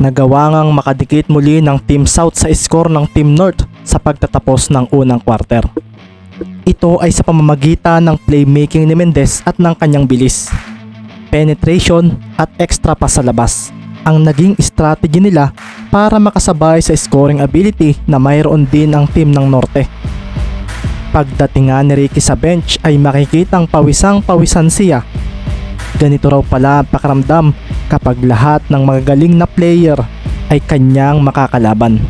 Nagawa ngang makadikit muli ng Team South sa score ng Team North sa pagtatapos ng unang quarter. Ito ay sa pamamagitan ng playmaking ni Mendez at ng kanyang bilis. Penetration at extra pa sa labas ang naging strategy nila para makasabay sa scoring ability na mayroon din ang team ng Norte. Pagdating nga ni Ricky sa bench ay makikitang pawisang pawisan siya. Ganito raw pala ang pakiramdam kapag lahat ng magagaling na player ay kanyang makakalaban.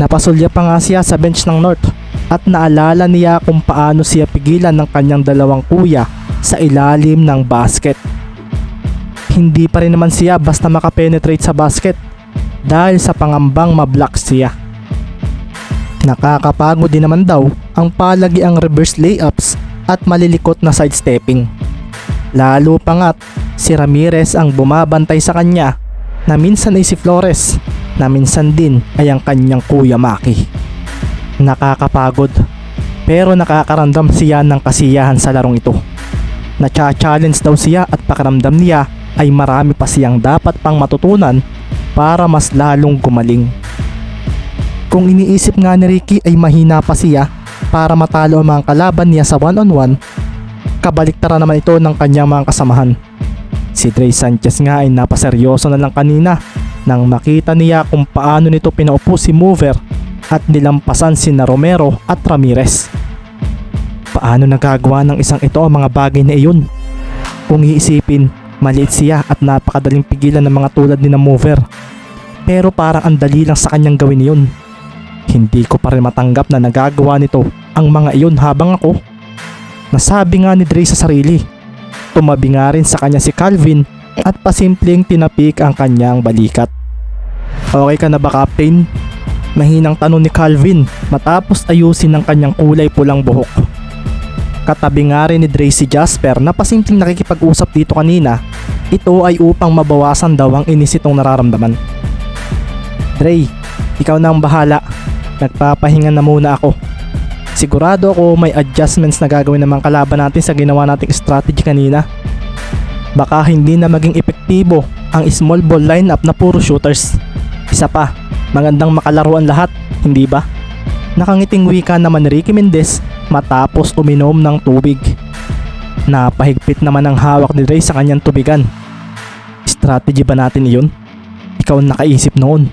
Napasulya pa nga siya sa bench ng North at naalala niya kung paano siya pigilan ng kanyang dalawang kuya sa ilalim ng basket. Hindi pa rin naman siya basta makapenetrate sa basket dahil sa pangambang mablock siya. Nakakapagod din naman daw ang palagi ang reverse layups at malilikot na sidestepping. Lalo pa nga't si Ramirez ang bumabantay sa kanya na minsan ay si Flores na minsan din ay ang kanyang kuya Maki. Nakakapagod pero nakakaramdam siya ng kasiyahan sa larong ito. Nacha-challenge daw siya at pakiramdam niya ay marami pa siyang dapat pang matutunan para mas lalong gumaling. Kung iniisip nga ni Ricky ay mahina pa siya para matalo ang mga kalaban niya sa one-on-one, kabaliktara naman ito ng kanyang mga kasamahan. Si Dre Sanchez nga ay napaseryoso na lang kanina nang makita niya kung paano nito pinaupo si Mover at nilampasan si na Romero at Ramirez. Paano nagagawa ng isang ito ang mga bagay na iyon? Kung iisipin, maliit siya at napakadaling pigilan ng mga tulad ni na Mover. Pero parang ang dali lang sa kanyang gawin iyon. Hindi ko pa rin matanggap na nagagawa nito ang mga iyon habang ako. Nasabi nga ni Dre sa sarili. Tumabi nga rin sa kanya si Calvin at pasimpleng tinapik ang kanyang balikat. Okay ka na ba Captain? Mahinang tanong ni Calvin matapos ayusin ng kanyang kulay pulang buhok. Katabi nga rin ni Dre si Jasper na pasimpleng nakikipag-usap dito kanina. Ito ay upang mabawasan daw ang inis itong nararamdaman. Dre, ikaw na ang bahala. Nagpapahinga na muna ako. Sigurado ako may adjustments na gagawin ng mga kalaban natin sa ginawa nating strategy kanina. Baka hindi na maging epektibo ang small ball lineup na puro shooters. Isa pa, magandang makalaruan lahat, hindi ba? Nakangiting wika naman ni Ricky Mendez matapos uminom ng tubig. Napahigpit naman ang hawak ni Ray sa kanyang tubigan. Strategy ba natin iyon? Ikaw ang nakaisip noon.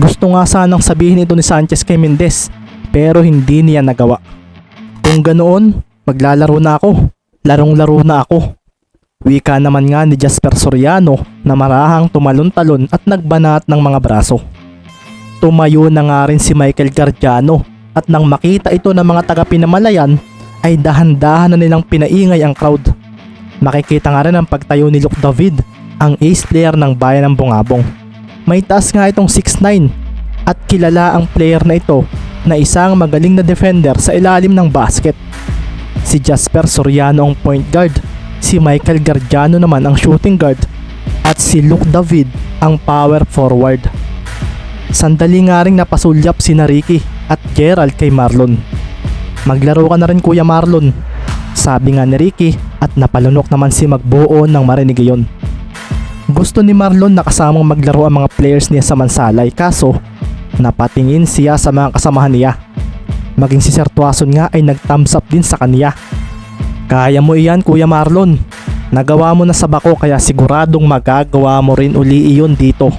Gusto nga sanang sabihin ito ni Sanchez kay Mendez pero hindi niya nagawa. Kung ganoon, maglalaro na ako. Larong-laro na ako. Wika naman nga ni Jasper Soriano na marahang tumalon-talon at nagbanat ng mga braso. Tumayo na nga rin si Michael Gardiano at nang makita ito ng mga taga-pinamalayan ay dahan-dahan na nilang pinaingay ang crowd. Makikita nga rin ang pagtayo ni Luke David, ang ace player ng bayan ng Bungabong. May taas nga itong 6'9 at kilala ang player na ito na isang magaling na defender sa ilalim ng basket. Si Jasper Soriano ang point guard, si Michael Gardiano naman ang shooting guard at si Luke David ang power forward. Sandali nga rin napasulyap si Ricky at Gerald kay Marlon. Maglaro ka na rin Kuya Marlon. Sabi nga ni Ricky at napalunok naman si Magbuo nang marinig iyon. Gusto ni Marlon na kasamang maglaro ang mga players niya sa Mansalay kaso napatingin siya sa mga kasamahan niya. Maging si Sir Tuason nga ay nag-thumbs up din sa kanya. Kaya mo iyan Kuya Marlon. Nagawa mo na sa bako kaya siguradong magagawa mo rin uli iyon dito.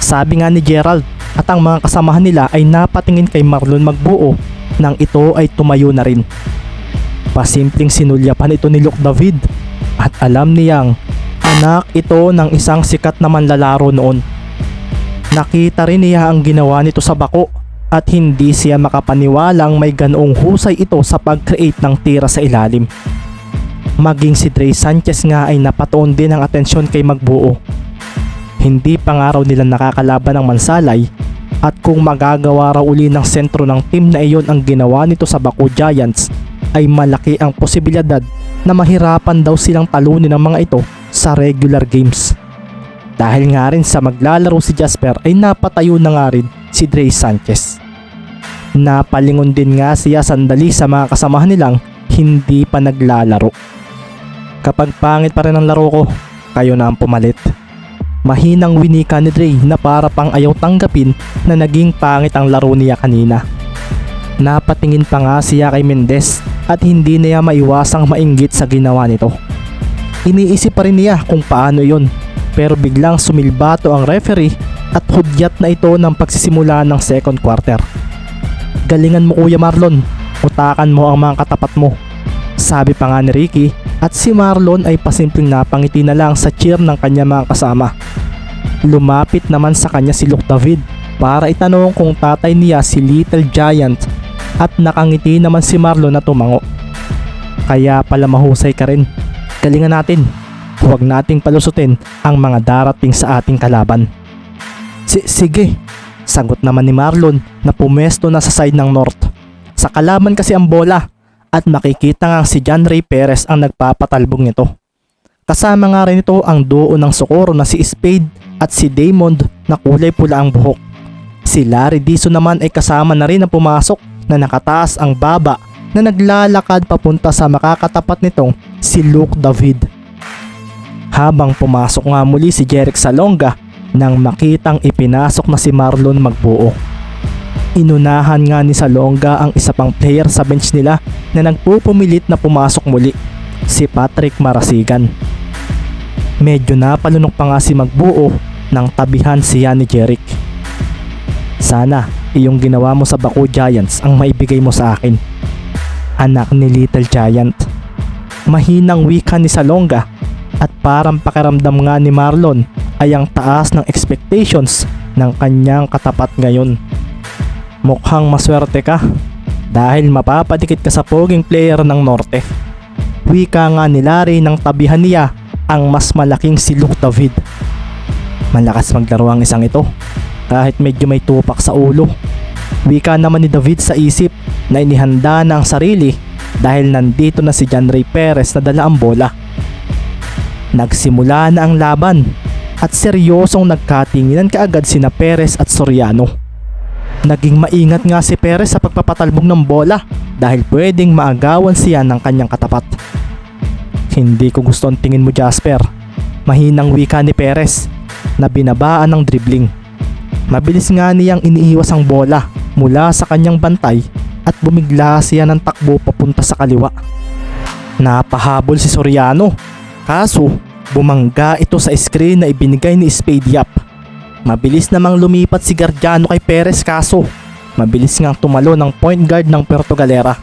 Sabi nga ni Gerald at ang mga kasamahan nila ay napatingin kay Marlon Magbuo nang ito ay tumayo na rin. Pasimpleng sinulyapan ito ni Luke David at alam niyang anak ito ng isang sikat na manlalaro noon. Nakita rin niya ang ginawa nito sa bako at hindi siya makapaniwalang may ganoong husay ito sa pag-create ng tira sa ilalim. Maging si Dre Sanchez nga ay napatuon din ang atensyon kay Magbuo. Hindi pa nga raw nila nakakalaban ng Mansalay at kung magagawa raw uli ng sentro ng team na iyon ang ginawa nito sa Baku Giants ay malaki ang posibilidad na mahirapan daw silang talunin ng mga ito sa regular games. Dahil nga rin sa maglalaro si Jasper ay napatayo na nga rin si Dre Sanchez. Napalingon din nga siya sandali sa mga kasamahan nilang hindi pa naglalaro. Kapag pangit pa rin ang laro ko, kayo na ang pumalit. Mahinang winika ni Dre na para pang ayaw tanggapin na naging pangit ang laro niya kanina. Napatingin pa nga siya kay Mendez at hindi niya maiwasang mainggit sa ginawa nito. Iniisip pa rin niya kung paano yon pero biglang sumilbato ang referee at hudyat na ito ng pagsisimula ng second quarter. Galingan mo Kuya Marlon, utakan mo ang mga katapat mo. Sabi pa nga ni Ricky at si Marlon ay pasimpleng napangiti na lang sa cheer ng kanya mga kasama. Lumapit naman sa kanya si Luke David para itanong kung tatay niya si Little Giant at nakangiti naman si Marlon na tumango. Kaya pala mahusay ka rin. Galingan natin. Huwag nating palusutin ang mga darating sa ating kalaban. Si sige, sagot naman ni Marlon na pumesto na sa side ng North. Sa kalaban kasi ang bola at makikita nga si John Ray Perez ang nagpapatalbog nito. Kasama nga rin ito ang duo ng Socorro na si Spade at si Damon na kulay pula ang buhok. Si Larry Dizon naman ay kasama na rin na pumasok na nakataas ang baba na naglalakad papunta sa makakatapat nitong si Luke David. Habang pumasok nga muli si Jeric Salonga nang makitang ipinasok na si Marlon magbuo. Inunahan nga ni Salonga ang isa pang player sa bench nila na nagpupumilit na pumasok muli, si Patrick Marasigan. Medyo napalunok pa nga si Magbuo nang tabihan siya ni Jeric. Sana iyong ginawa mo sa Baku Giants ang maibigay mo sa akin. Anak ni Little Giant. Mahinang wika ni Salonga at parang pakiramdam nga ni Marlon ay ang taas ng expectations ng kanyang katapat ngayon. Mukhang maswerte ka dahil mapapadikit ka sa poging player ng Norte. Wika nga ni Larry ng tabihan niya ang mas malaking si Luke David. Malakas maglaro ang isang ito kahit medyo may tupak sa ulo. Wika naman ni David sa isip na inihanda na ang sarili dahil nandito na si John Perez na dala ang bola. Nagsimula na ang laban at seryosong nagkatinginan kaagad sina Perez at Soriano. Naging maingat nga si Perez sa pagpapatalbog ng bola dahil pwedeng maagawan siya ng kanyang katapat. Hindi ko gusto ang tingin mo Jasper. Mahinang wika ni Perez na binabaan ng dribbling. Mabilis nga niyang iniiwas ang bola mula sa kanyang bantay at bumigla siya ng takbo papunta sa kaliwa. Napahabol si Soriano. Kaso, bumangga ito sa screen na ibinigay ni Spade Yap. Mabilis namang lumipat si Gardiano kay Perez kaso mabilis ngang tumalo ng point guard ng Puerto Galera.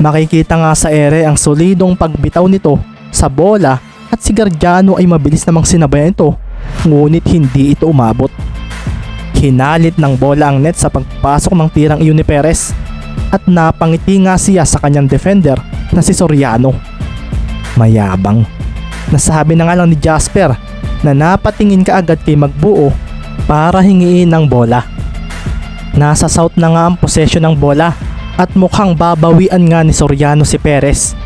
Makikita nga sa ere ang solidong pagbitaw nito sa bola at si Gardiano ay mabilis namang sinabayan ito ngunit hindi ito umabot. Hinalit ng bola ang net sa pagpasok ng tirang iyon ni Perez at napangiti nga siya sa kanyang defender na si Soriano. Mayabang. Nasabi na nga lang ni Jasper na napatingin ka agad kay Magbuo para hingiin ng bola. Nasa south na nga ang possession ng bola at mukhang babawian nga ni Soriano si Perez.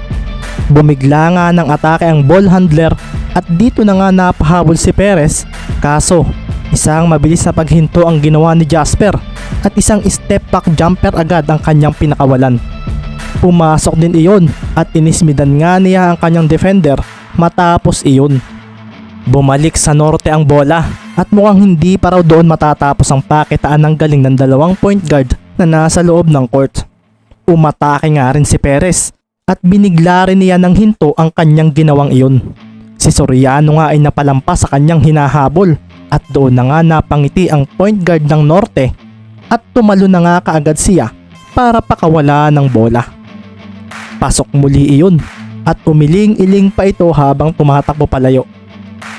Bumigla nga ng atake ang ball handler at dito na nga napahabol si Perez kaso isang mabilis na paghinto ang ginawa ni Jasper at isang step back jumper agad ang kanyang pinakawalan. Pumasok din iyon at inismidan nga niya ang kanyang defender matapos iyon. Bumalik sa norte ang bola at mukhang hindi pa raw doon matatapos ang pakitaan ng galing ng dalawang point guard na nasa loob ng court. Umatake nga rin si Perez at binigla rin niya ng hinto ang kanyang ginawang iyon. Si Soriano nga ay napalampas sa kanyang hinahabol at doon na nga napangiti ang point guard ng Norte at tumalo na nga kaagad siya para pakawala ng bola. Pasok muli iyon at umiling-iling pa ito habang tumatakbo palayo.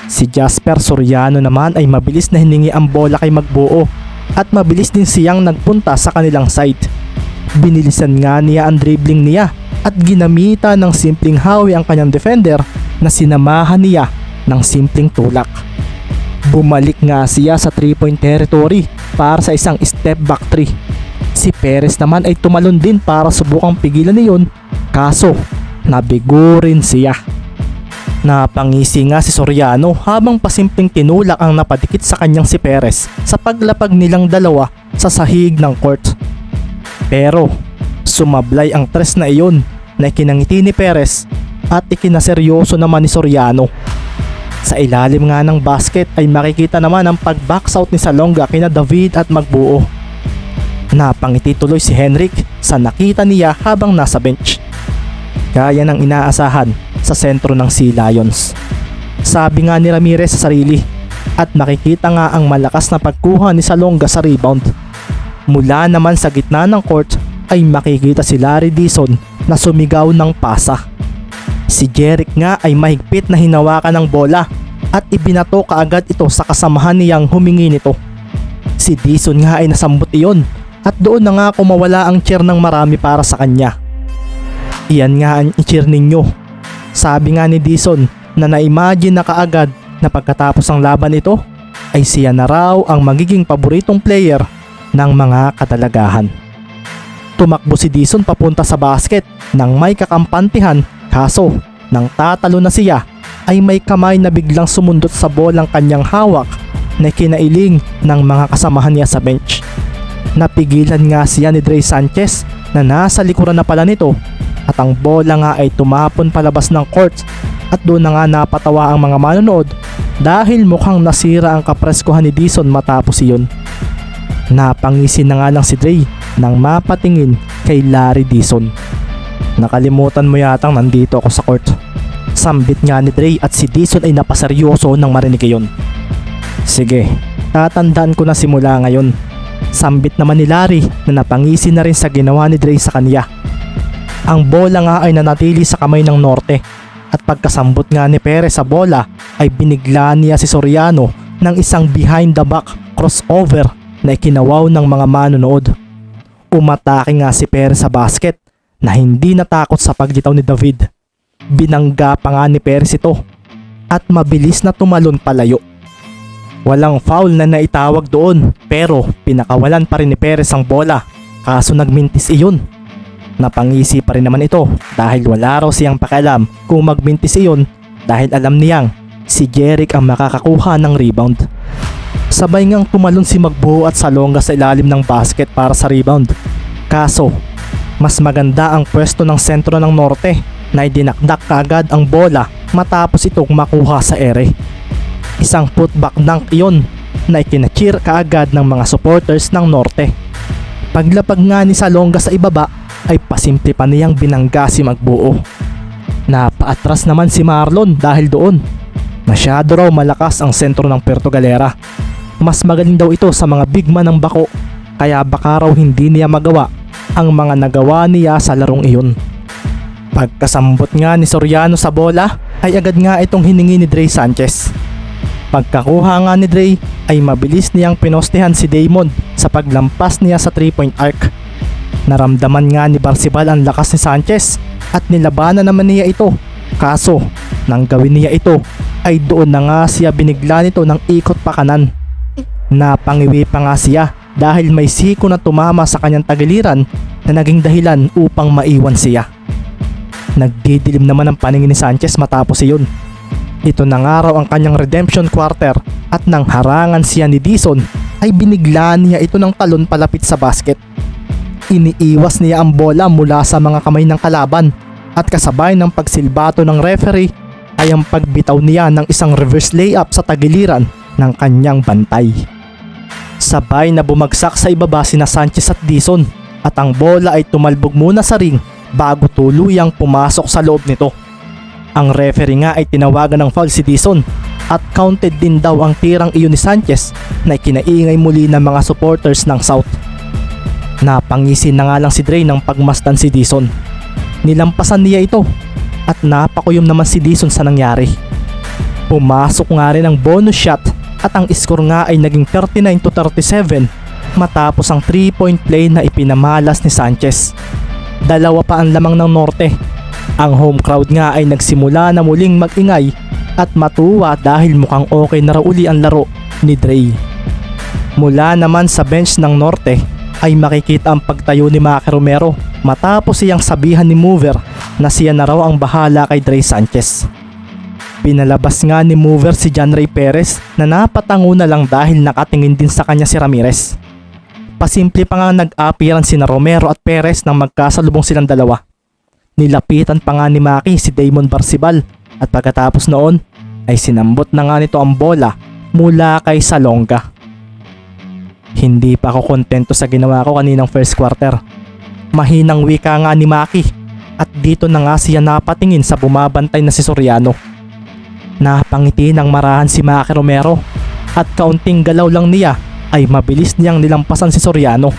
Si Jasper Soriano naman ay mabilis na hiningi ang bola kay Magbuo at mabilis din siyang nagpunta sa kanilang side. Binilisan nga niya ang dribbling niya at ginamita ng simpleng hawi ang kanyang defender na sinamahan niya ng simpleng tulak. Bumalik nga siya sa 3-point territory para sa isang step back 3. Si Perez naman ay tumalon din para subukang pigilan niyon kaso nabigo rin siya. Napangisi nga si Soriano habang pasimpleng tinulak ang napadikit sa kanyang si Perez sa paglapag nilang dalawa sa sahig ng court. Pero sumablay ang tres na iyon na ikinangiti ni Perez at ikinaseryoso naman ni Soriano. Sa ilalim nga ng basket ay makikita naman ang pag-box out ni Salonga kina David at Magbuo. Napangiti tuloy si Henrik sa nakita niya habang nasa bench. Gaya ng inaasahan sa sentro ng Sea Lions. Sabi nga ni Ramirez sa sarili at makikita nga ang malakas na pagkuha ni Salonga sa rebound. Mula naman sa gitna ng court ay makikita si Larry Dison na sumigaw ng pasa. Si Jeric nga ay mahigpit na hinawakan ng bola at ibinato kaagad ito sa kasamahan niyang humingi nito. Si Dison nga ay nasambot iyon at doon na nga kumawala ang cheer ng marami para sa kanya. Iyan nga ang cheer ninyo. Sabi nga ni Dison na na-imagine na kaagad na pagkatapos ng laban ito ay siya na raw ang magiging paboritong player ng mga katalagahan. Tumakbo si Dison papunta sa basket nang may kakampantihan kaso nang tatalo na siya ay may kamay na biglang sumundot sa bolang kanyang hawak na kinailing ng mga kasamahan niya sa bench. Napigilan nga siya ni Dre Sanchez na nasa likuran na pala nito at ang bola nga ay tumapon palabas ng court at doon na nga napatawa ang mga manonood dahil mukhang nasira ang kapreskuhan ni Dison matapos iyon. Napangisin na nga lang si Dre nang mapatingin kay Larry Dison. Nakalimutan mo yatang nandito ako sa court. Sambit nga ni Dre at si Dison ay napaseryoso nang marinig iyon. Sige, tatandaan ko na simula ngayon. Sambit naman ni Larry na napangisi na rin sa ginawa ni Dre sa kanya. Ang bola nga ay nanatili sa kamay ng Norte at pagkasambot nga ni Perez sa bola ay binigla niya si Soriano ng isang behind the back crossover na ikinawaw ng mga manonood. Umatake nga si Perez sa basket na hindi natakot sa paglitaw ni David. Binangga pa nga ni Perez ito at mabilis na tumalon palayo. Walang foul na naitawag doon pero pinakawalan pa rin ni Perez ang bola kaso nagmintis iyon. Napangisi pa rin naman ito dahil wala raw siyang pakialam kung magmintis iyon dahil alam niyang si Jeric ang makakakuha ng rebound. Sabay ngang tumalon si Magbuo at Salonga sa ilalim ng basket para sa rebound. Kaso, mas maganda ang pwesto ng sentro ng norte na idinakdak kaagad ang bola matapos itong makuha sa ere. Isang putback dunk iyon na ikinachir kaagad ng mga supporters ng norte. Paglapag nga ni Salonga sa ibaba ay pasimple pa niyang binangga si Magbuo. Napaatras naman si Marlon dahil doon. Masyado raw malakas ang sentro ng Puerto Galera. Mas magaling daw ito sa mga big man ng bako kaya baka raw hindi niya magawa ang mga nagawa niya sa larong iyon. Pagkasambot nga ni Soriano sa bola ay agad nga itong hiningi ni Dre Sanchez. Pagkakuha nga ni Dre ay mabilis niyang pinostehan si Damon sa paglampas niya sa 3-point arc. Naramdaman nga ni Barsibal ang lakas ni Sanchez at nilabanan naman niya ito. Kaso, nang gawin niya ito ay doon na nga siya binigla nito ng ikot pa kanan. Napangiwi pa nga siya dahil may siko na tumama sa kanyang tagiliran na naging dahilan upang maiwan siya. Nagdidilim naman ang paningin ni Sanchez matapos iyon. Ito na nga raw ang kanyang redemption quarter at nang harangan siya ni Dison ay binigla niya ito ng talon palapit sa basket. Iniiwas niya ang bola mula sa mga kamay ng kalaban at kasabay ng pagsilbato ng referee ay ang pagbitaw niya ng isang reverse layup sa tagiliran ng kanyang bantay. Sabay na bumagsak sa ibaba sina Sanchez at Dison at ang bola ay tumalbog muna sa ring bago tuluyang pumasok sa loob nito. Ang referee nga ay tinawagan ng foul si Dison at counted din daw ang tirang iyon ni Sanchez na ikinaingay muli ng mga supporters ng South. Napangisin na nga lang si Dre ng pagmasdan si Dison. Nilampasan niya ito at napakuyom naman si Dison sa nangyari. Pumasok nga rin ang bonus shot at ang score nga ay naging 39 to 37 matapos ang 3 point play na ipinamalas ni Sanchez. Dalawa pa ang lamang ng Norte. Ang home crowd nga ay nagsimula na muling magingay at matuwa dahil mukhang okay na raw uli ang laro ni Dre. Mula naman sa bench ng Norte ay makikita ang pagtayo ni Maki Romero matapos siyang sabihan ni Mover na siya na raw ang bahala kay Dre Sanchez. Pinalabas nga ni Mover si John Ray Perez na napatango na lang dahil nakatingin din sa kanya si Ramirez. Pasimple pa nga nag-appearance si na Romero at Perez nang magkasalubong silang dalawa. Nilapitan pa nga ni Maki si Damon Barsibal at pagkatapos noon ay sinambot na nga nito ang bola mula kay Salonga. Hindi pa ako kontento sa ginawa ko kaninang first quarter. Mahinang wika nga ni Maki at dito na nga siya napatingin sa bumabantay na si Soriano. Napangiti ng marahan si Maki Romero at kaunting galaw lang niya ay mabilis niyang nilampasan si Soriano.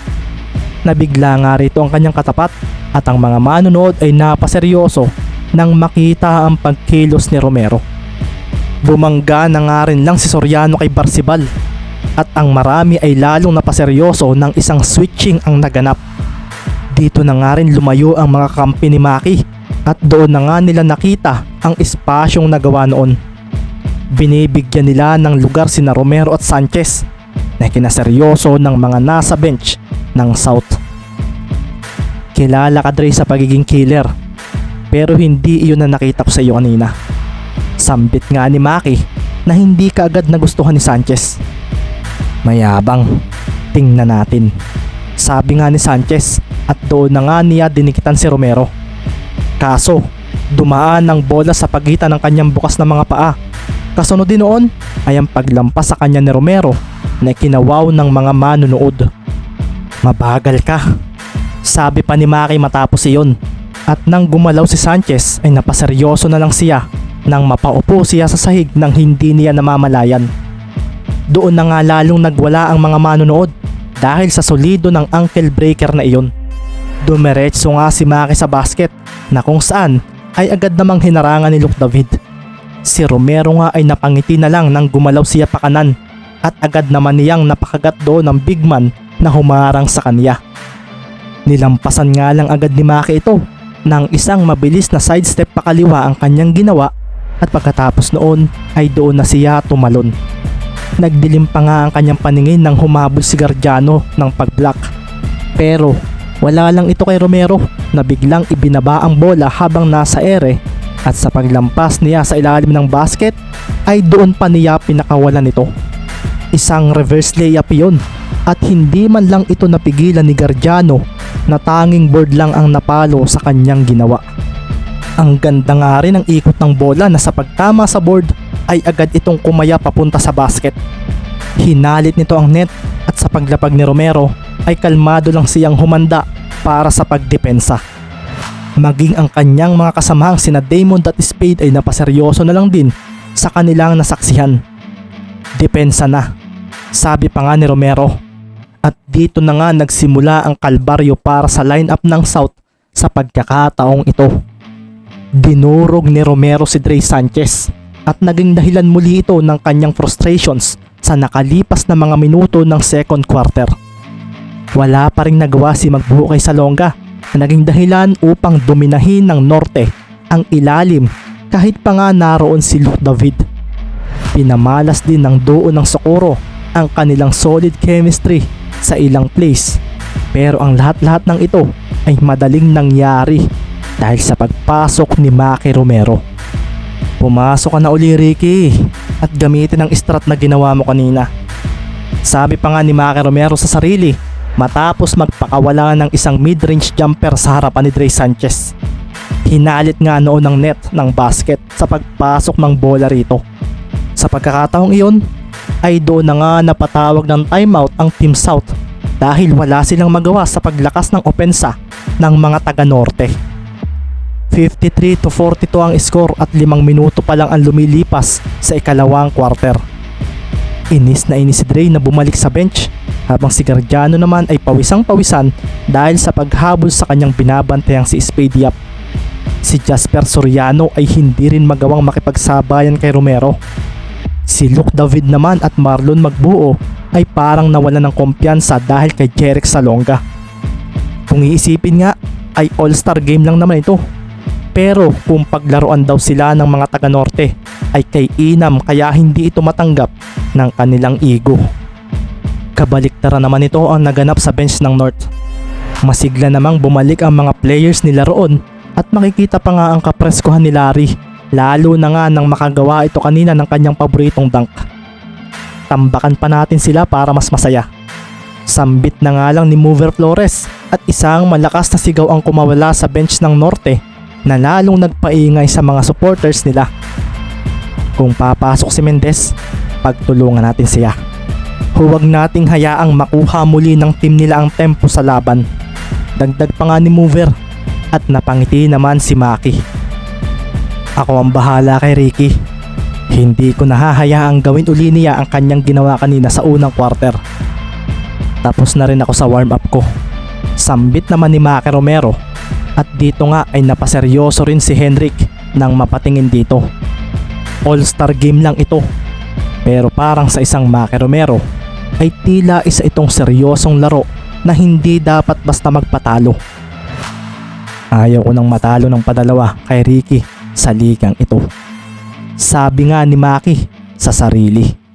Nabigla nga rito ang kanyang katapat at ang mga manonood ay napaseryoso nang makita ang pagkilos ni Romero. Bumangga na nga rin lang si Soriano kay Barsibal at ang marami ay lalong napaseryoso ng isang switching ang naganap. Dito na nga rin lumayo ang mga kampi ni Maki at doon na nga nila nakita ang espasyong nagawa noon. Binibigyan nila ng lugar sina Romero at Sanchez na kinaseryoso ng mga nasa bench ng South. Kilala ka Dre sa pagiging killer pero hindi iyon na nakita ko sa iyo kanina. Sambit nga ni Maki na hindi ka agad nagustuhan ni Sanchez. Mayabang, tingnan natin. Sabi nga ni Sanchez at doon na nga niya dinikitan si Romero. Kaso, dumaan ang bola sa pagitan ng kanyang bukas na mga paa. Kasunod din noon ay ang paglampas sa kanya ni Romero na kinawaw ng mga manunood. Mabagal ka. Sabi pa ni Maki matapos iyon. At nang gumalaw si Sanchez ay napaseryoso na lang siya nang mapaupo siya sa sahig nang hindi niya namamalayan. Doon na nga lalong nagwala ang mga manonood dahil sa solido ng ankle breaker na iyon. Dumiretso nga si Maki sa basket na kung saan ay agad namang hinarangan ni Luke David. Si Romero nga ay napangiti na lang nang gumalaw siya pa kanan at agad naman niyang napakagat doon ng big man na humarang sa kanya. Nilampasan nga lang agad ni Maki ito nang isang mabilis na sidestep pakaliwa ang kanyang ginawa at pagkatapos noon ay doon na siya tumalon. Nagdilim pa nga ang kanyang paningin nang humabol si Gardiano ng pag-block. Pero wala lang ito kay Romero na biglang ibinaba ang bola habang nasa ere at sa paglampas niya sa ilalim ng basket ay doon pa niya pinakawalan ito. Isang reverse layup yon at hindi man lang ito napigilan ni Gardiano na tanging board lang ang napalo sa kanyang ginawa. Ang ganda nga rin ng ikot ng bola na sa pagtama sa board ay agad itong kumaya papunta sa basket. Hinalit nito ang net at sa paglapag ni Romero ay kalmado lang siyang humanda para sa pagdepensa. Maging ang kanyang mga kasamahang sina Damon at Spade ay napaseryoso na lang din sa kanilang nasaksihan. Depensa na, sabi pa nga ni Romero. At dito na nga nagsimula ang kalbaryo para sa lineup ng South sa pagkakataong ito. Dinurog ni Romero si Dre Sanchez at naging dahilan muli ito ng kanyang frustrations sa nakalipas na mga minuto ng second quarter. Wala pa rin nagawa si Magbuo kay Salonga na naging dahilan upang dominahin ng Norte ang ilalim kahit pa nga naroon si Luke David. Pinamalas din ng duo ng Socorro ang kanilang solid chemistry sa ilang plays. Pero ang lahat-lahat ng ito ay madaling nangyari dahil sa pagpasok ni Maki Romero. Pumasok ka na uli Ricky at gamitin ang strat na ginawa mo kanina. Sabi pa nga ni Maki Romero sa sarili matapos magpakawala ng isang mid-range jumper sa harapan ni Dre Sanchez. Hinalit nga noon ng net ng basket sa pagpasok ng bola rito. Sa pagkakataong iyon, ay doon na nga napatawag ng timeout ang Team South dahil wala silang magawa sa paglakas ng opensa ng mga taga-norte. 53 to 42 ang score at limang minuto pa lang ang lumilipas sa ikalawang quarter. Inis na inis si Dre na bumalik sa bench habang si Gardiano naman ay pawisang pawisan dahil sa paghabol sa kanyang binabantayang si Spade Yap. Si Jasper Soriano ay hindi rin magawang makipagsabayan kay Romero Si Luke David naman at Marlon Magbuo ay parang nawalan ng kumpiyansa dahil kay Jerick Salonga. Kung iisipin nga ay all-star game lang naman ito. Pero kung paglaruan daw sila ng mga taga-norte ay kay Inam kaya hindi ito matanggap ng kanilang ego. Kabaliktaran naman ito ang naganap sa bench ng North. Masigla namang bumalik ang mga players nila roon at makikita pa nga ang kapreskuhan ni Larry Lalo na nga nang makagawa ito kanina ng kanyang paboritong dunk. Tambakan pa natin sila para mas masaya. Sambit na nga lang ni Mover Flores at isang malakas na sigaw ang kumawala sa bench ng Norte na lalong nagpaingay sa mga supporters nila. Kung papasok si Mendez, pagtulungan natin siya. Huwag nating hayaang makuha muli ng team nila ang tempo sa laban. Dagdag pa nga ni Mover at napangiti naman si Maki. Ako ang bahala kay Ricky. Hindi ko nahahayaang gawin uli niya ang kanyang ginawa kanina sa unang quarter. Tapos na rin ako sa warm up ko. Sambit naman ni Maki Romero at dito nga ay napaseryoso rin si Henrik nang mapatingin dito. All-star game lang ito. Pero parang sa isang Maki Romero ay tila isa itong seryosong laro na hindi dapat basta magpatalo. Ayaw ko nang matalo ng padalawa kay Ricky sa ligang ito. Sabi nga ni Maki sa sarili.